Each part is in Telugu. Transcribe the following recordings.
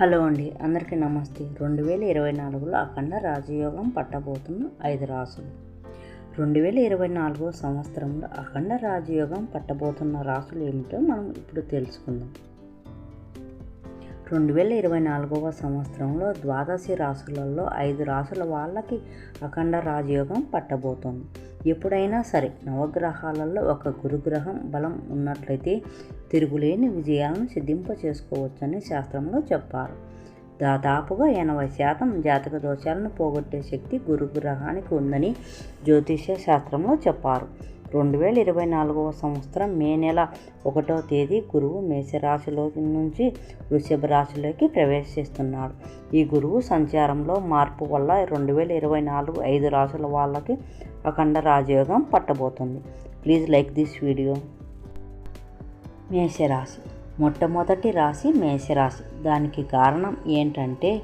హలో అండి అందరికీ నమస్తే. రెండు వేల ఇరవై నాలుగులో అఖండ రాజయోగం పట్టబోతున్న ఐదు రాసులు. రెండు వేల ఇరవై నాలుగో సంవత్సరంలో అఖండ రాజయోగం పట్టబోతున్న రాసులు ఏమిటో మనం ఇప్పుడు తెలుసుకుందాం. రెండు వేల ఇరవై నాలుగవ సంవత్సరంలో ద్వాదశి రాసులలో ఐదు రాసుల వాళ్ళకి అఖండ రాజయోగం పట్టబోతోంది. ఎప్పుడైనా సరే నవగ్రహాలలో ఒక గురుగ్రహం బలం ఉన్నట్లయితే తిరుగులేని విజయాలను సిద్ధింప చేసుకోవచ్చని శాస్త్రంలో చెప్పారు. దాదాపుగా ఎనభై శాతం జాతక దోషాలను పోగొట్టే శక్తి గురుగ్రహానికి ఉందని జ్యోతిష శాస్త్రంలో చెప్పారు. రెండు వేల ఇరవై నాలుగవ సంవత్సరం మే నెల ఒకటో తేదీ గురువు మేషరాశిలో నుంచి వృషభ రాశిలోకి ప్రవేశిస్తున్నాడు. ఈ గురువు సంచారంలో మార్పు వల్ల రెండు వేల ఇరవై నాలుగు ఐదు రాశుల వాళ్ళకి అఖండ రాజయోగం పట్టబోతుంది. Please like this video. మేషరాశి. మొట్టమొదటి రాశి మేషరాశి. దానికి కారణం ఏంటంటే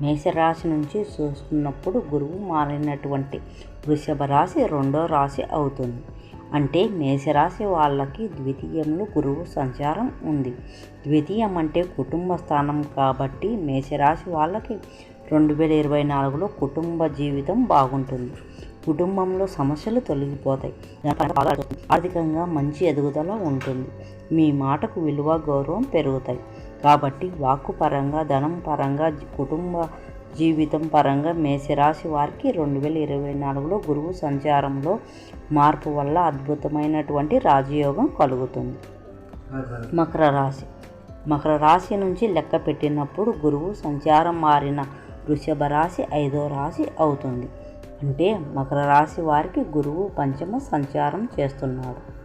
మేషరాశి నుంచి చూస్తున్నప్పుడు గురువు మారినటువంటి వృషభ రాశి రెండో రాశి అవుతుంది. అంటే మేషరాశి వాళ్ళకి ద్వితీయంలో గురువు సంచారం ఉంది. ద్వితీయం అంటే కుటుంబ స్థానం కాబట్టి మేషరాశి వాళ్ళకి రెండు వేల ఇరవై నాలుగులో కుటుంబ జీవితం బాగుంటుంది. కుటుంబంలో సమస్యలు తొలగిపోతాయి. ఆర్థికంగా మంచి ఎదుగుదల ఉంటుంది. మీ మాటకు విలువ గౌరవం పెరుగుతాయి. కాబట్టి వాక్కు పరంగా ధనం పరంగా కుటుంబ జీవితం పరంగా మేషరాశి వారికి రెండు వేల ఇరవై నాలుగులో గురువు సంచారంలో మార్పు వల్ల అద్భుతమైనటువంటి రాజయోగం కలుగుతుంది. మకర రాశి. మకర రాశి నుంచి లెక్క పెట్టినప్పుడు గురువు సంచారం మారిన వృషభ రాశి ఐదో రాశి అవుతుంది. అంటే మకర రాశి వారికి గురువు పంచమ సంచారం చేస్తున్నాడు.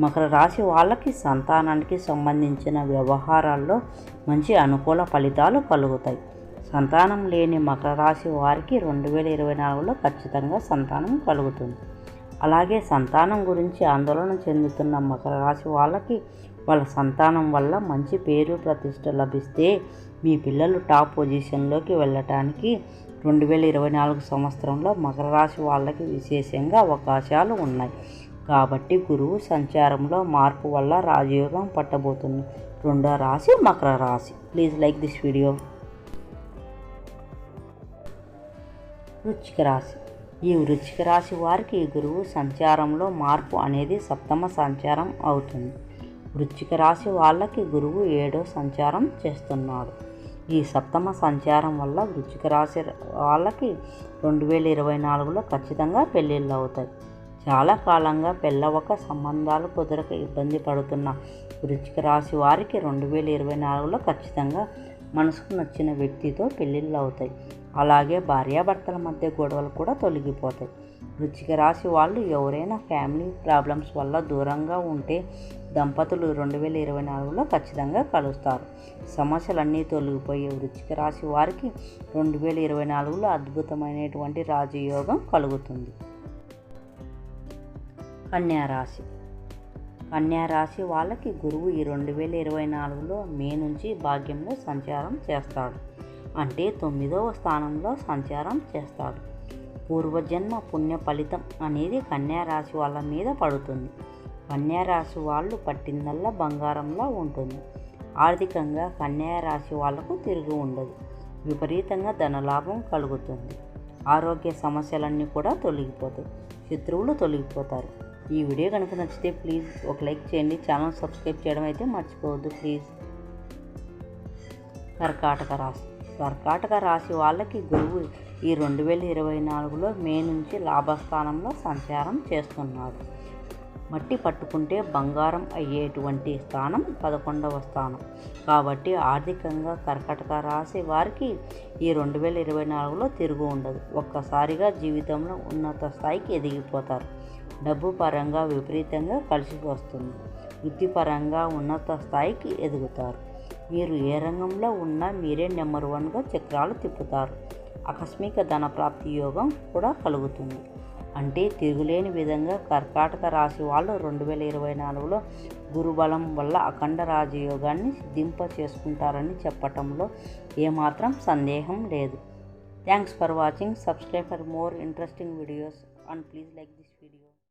మకర రాశి వాళ్ళకి సంతానానికి సంబంధించిన వ్యవహారాల్లో మంచి అనుకూల ఫలితాలు కలుగుతాయి. సంతానం లేని మకర రాశి వారికి రెండు వేల ఇరవై నాలుగులో ఖచ్చితంగా సంతానం కలుగుతుంది. అలాగే సంతానం గురించి ఆందోళన చెందుతున్న మకర రాశి వాళ్ళకి వాళ్ళ సంతానం వల్ల మంచి పేరు ప్రతిష్ట లభిస్తే మీ పిల్లలు టాప్ పొజిషన్లోకి వెళ్ళటానికి రెండు వేల ఇరవై నాలుగు సంవత్సరంలో మకర రాశి వాళ్ళకి విశేషంగా అవకాశాలు ఉన్నాయి. కాబట్టి గురువు సంచారంలో మార్పు వల్ల రాజయోగం పట్టబోతుంది. రెండో రాశి మకర రాశి. Please like this video. వృచ్చిక రాశి ఈ వృచ్చిక రాశి వారికి గురువు సంచారంలో మార్పు అనేది సప్తమ సంచారం అవుతుంది. వృచ్చిక రాశి వాళ్ళకి గురువు ఏడో సంచారం చేస్తున్నాడు. ఈ సప్తమ సంచారం వల్ల వృచ్చిక రాశి వాళ్ళకి రెండు వేల ఇరవై నాలుగులో ఖచ్చితంగా పెళ్ళిళ్ళు అవుతాయి. చాలా కాలంగా పెళ్ళవక సంబంధాలు కుదరక ఇబ్బంది పడుతున్న వృచ్చిక రాశి వారికి రెండు వేల ఇరవై నాలుగులో ఖచ్చితంగా మనసుకు నచ్చిన వ్యక్తితో పెళ్ళిళ్ళు అవుతాయి. అలాగే భార్యాభర్తల మధ్య గొడవలు కూడా తొలగిపోతాయి. వృచ్చిక రాశి వాళ్ళు ఎవరైనా ఫ్యామిలీ ప్రాబ్లమ్స్ వల్ల దూరంగా ఉంటే దంపతులు రెండు వేల ఇరవై నాలుగులో ఖచ్చితంగా కలుస్తారు. సమస్యలన్నీ తొలగిపోయే వృచ్చిక రాశి వారికి రెండు వేల ఇరవై నాలుగులో అద్భుతమైనటువంటి రాజయోగం కలుగుతుంది. కన్యారాశి కన్యారాశి వాళ్ళకి గురువు ఈ రెండు వేల ఇరవై నాలుగులో మే నుంచి భాగ్యంలో సంచారం చేస్తాడు. అంటే తొమ్మిదవ స్థానంలో సంచారం చేస్తాడు. పూర్వజన్మ పుణ్య ఫలితం అనేది కన్యారాశి వాళ్ళ మీద పడుతుంది. కన్యారాశి వాళ్ళు పట్టిందల్లా బంగారంలా ఉంటుంది. ఆర్థికంగా కన్యారాశి వాళ్ళకు తిరిగి ఉండదు. విపరీతంగా ధనలాభం కలుగుతుంది. ఆరోగ్య సమస్యలన్నీ కూడా తొలగిపోతాయి. శత్రువులు తొలగిపోతారు. ఈ వీడియో కనుక నచ్చితే ప్లీజ్ ఒక లైక్ చేయండి. ఛానల్ సబ్స్క్రైబ్ చేయడం అయితే మర్చిపోవద్దు ప్లీజ్. కర్కాటక రాశి. కర్కాటక రాశి వాళ్ళకి గురువు ఈ రెండు వేల ఇరవై నాలుగులో మే నుంచి లాభస్థానంలో సంచారం చేస్తున్నాడు. మట్టి పట్టుకుంటే బంగారం అయ్యేటువంటి స్థానం పదకొండవ స్థానం. కాబట్టి ఆర్థికంగా కర్కటక రాశి వారికి ఈ రెండు వేల ఇరవై నాలుగులో తిరుగు ఉండదు. ఒక్కసారిగా జీవితంలో ఉన్నత స్థాయికి ఎదిగిపోతారు. డబ్బు పరంగా విపరీతంగా కలిసి వస్తుంది. వృత్తిపరంగా ఉన్నత స్థాయికి ఎదుగుతారు. మీరు ఏ రంగంలో ఉన్నా మీరే నెంబర్ వన్గా చక్రాలు తిప్పుతారు. ఆకస్మిక ధన ప్రాప్తి యోగం కూడా కలుగుతుంది. అంటే తిరుగులేని విధంగా కర్కాటక రాశి వాళ్ళు రెండు వేల ఇరవై నాలుగులో గురుబలం వల్ల అఖండ రాజయోగాన్ని సిద్ధింప చేసుకుంటారని చెప్పటంలో ఏమాత్రం సందేహం లేదు. Thanks for watching. Subscribe for more interesting videos. And please like